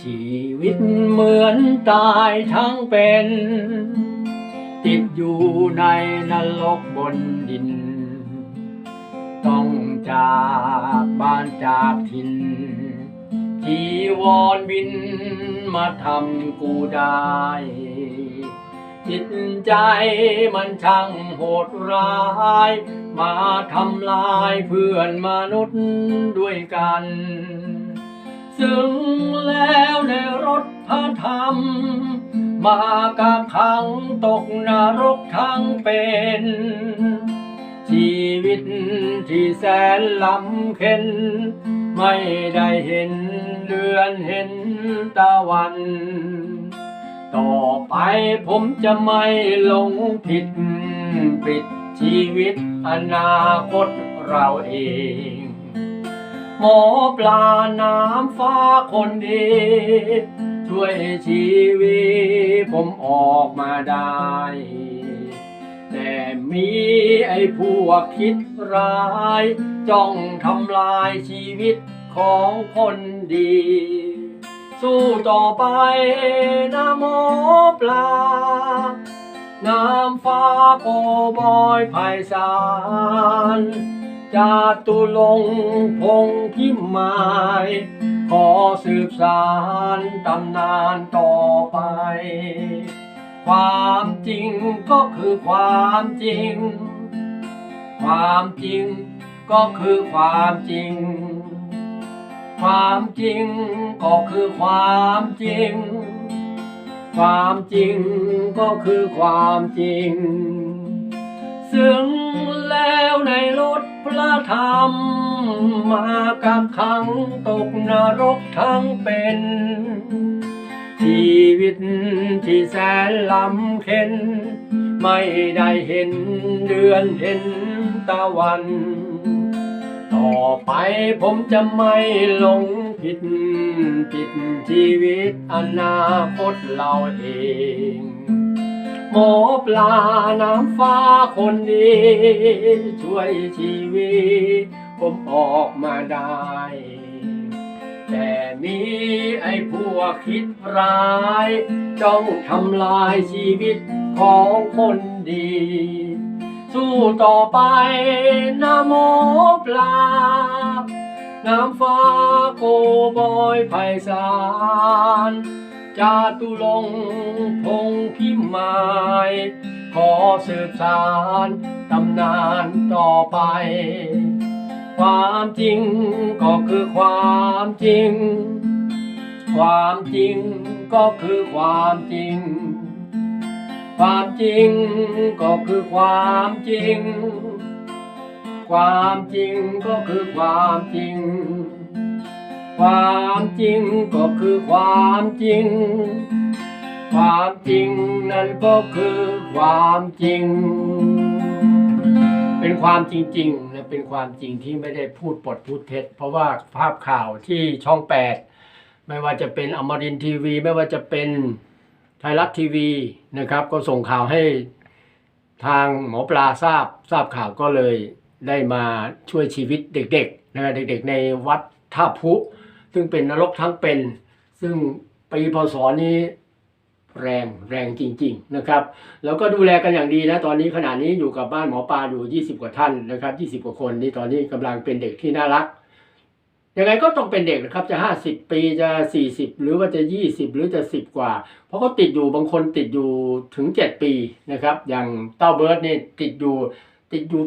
ชีวิตายทั้งเป็น ติดอยู่ในนรกบนดิน ต้องจากบ้านจากถิ่นจีวรบินมาทำกูได้ จิตใจมันช่างโหดร้าย มาทำลายเพื่อนมนุษย์ด้วยกัน ซึ่งแล้วในรถพระธรรม มากับขังตกนรกทั้งเป็น ชีวิตที่แสนลำเค็น ไม่ได้เห็นเดือนเห็นตะวัน ต่อไปผมจะไม่หลงผิด ปิดชีวิตอนาคตเราเอง หมอปลาน้ำฟ้าคนดี ช่วยชีวิตผมออกมาได้ แต่มีไอ้พวกคิดร้าย จ้องทำลายชีวิตของคนดี สู้ต่อไปนะหมอปลา น้ำฟ้าโกบอยไพศาล จาตุลงพงพิมายขอสืบสารตำนานต่อไป ความจริงก็คือความจริง ความจริงก็คือความจริง ความจริงก็คือความจริง ความจริงก็คือความจริง ซึ่งแล้วในรถ พระธรรม มากับขังตกนรกทั้งเป็น ชีวิตที่แสนลำเค็น ไม่ได้เห็นเดือนเห็นตะวัน ต่อไปผมจะไม่หลงผิดผิดชีวิตอนาคตเราเอง หมอปลาน้ำฟ้าคนดี ช่วยชีวิต ผมออกมาได้ แต่มีไอ้พวกคิดร้าย จ้องทำลายชีวิตของคนดี สู้ต่อไปนะหมอปลา น้ำฟ้าโกบอยไพศาล จาตุลงพงพิมายขอสืบสารตำนานต่อไป ความจริงก็คือความจริง ความจริงก็คือความจริง ความจริงก็คือความจริง ความจริงก็คือความจริง ความจริงก็คือความจริง ความจริงนั้นก็คือความจริง เป็นความจริงๆและเป็นความจริงที่ไม่ได้พูดปดพูดเท็จ เพราะว่าภาพข่าวที่ช่องแปดไม่ว่าจะเป็นอมรินทีวี ไม่ว่าจะเป็นไทยรัฐทีวีนะครับ ก็ส่งข่าวให้ทางหมอปลาทราบทราบข่าวก็เลยได้มาช่วยชีวิตเด็กๆนะครับเด็กๆในวัดท่าพุ ซึ่งเป็นนรกทั้งเป็น ซึ่งปีพศนี้แรงแรงจริง ๆนะครับ แล้วก็ดูแลกันอย่างดีนะตอนนี้ขณะนี้อยู่กับบ้านหมอปลาอยู่ 20 กว่าท่านนะครับ 20 กว่าคนนี่ตอนนี้กำลังเป็นเด็กที่น่ารักยังไงก็ต้องเป็นเด็กนะครับจะ 50 ปีจะ 40 หรือว่าจะ 20 หรือจะ 10 กว่า เพราะเขาติดอยู่บางคนติดอยู่ถึง 7 ปีนะครับ อย่างเต้าเบิร์ดนี่ติดอยู่ติดอยู่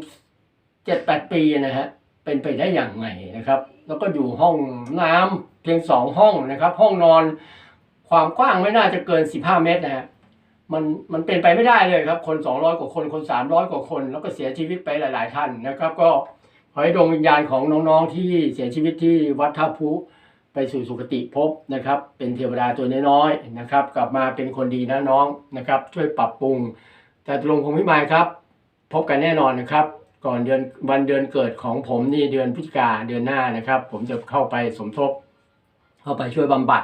7-8 ปีนะฮะ เป็นไปได้อย่างไงนะครับ แล้วก็อยู่ห้องน้ำเพียงสองห้องนะครับ ห้องนอนความกว้างไม่น่าจะเกิน 15 เมตรนะฮะมันมันเป็นไปไม่ได้เลยครับ คน 200 กว่าคนคน 300 กว่าคน แล้วก็เสียชีวิตไปหลาย ๆ ท่านนะครับ ก็ขอให้ดวงวิญญาณของน้องๆที่เสียชีวิตที่วัดท่าพุไปสู่สุคติภพนะครับ เป็นเทวดาตัวน้อยๆนะครับ กลับมาเป็นคนดีนะน้องนะครับ ช่วยปรับปรุง แต่ตรงคงพิมายครับ พบกันแน่นอนนะครับ ก่อนเดือนวันเดือนเกิดของผมนี่เดือนพฤศจิกาเดือนหน้านะครับ ผมจะเข้าไปสมทบ เข้าไปช่วยบำบัด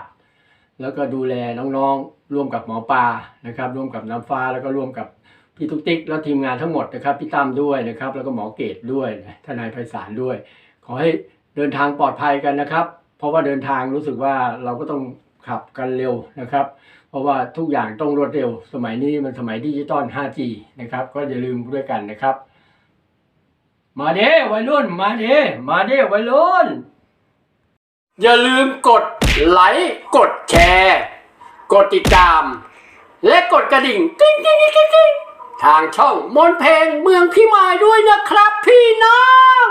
แล้วก็ดูแลน้องๆ ร่วมกับหมอปลานะครับ ร่วมกับน้ำฟ้าแล้วก็ร่วมกับพี่ตุ๊กติ๊กและทีมงานทั้งหมดนะครับพี่ตั้มด้วยนะครับ แล้วก็หมอเกตด้วยทนายไพศาลด้วย ขอให้เดินทางปลอดภัยกันนะครับ เพราะว่าเดินทางรู้สึกว่าเราก็ต้องขับกันเร็วนะครับ เพราะว่าทุกอย่างต้องรวดเร็ว สมัยนี้มันสมัยดิจิตอล 5G นะครับ ก็อย่าลืมด้วยกันนะครับ มาเด้วัยรุ่น มาเด้มาเด้วัยรุ่น อย่าลืมกดไลค์กดแชร์ กดติดตาม และกดกระดิ่งกิ้งกิ้งกิ้งกิ้งกิ้งทางช่องมนเพลงเมืองพี่มายด้วยนะครับพี่น้อง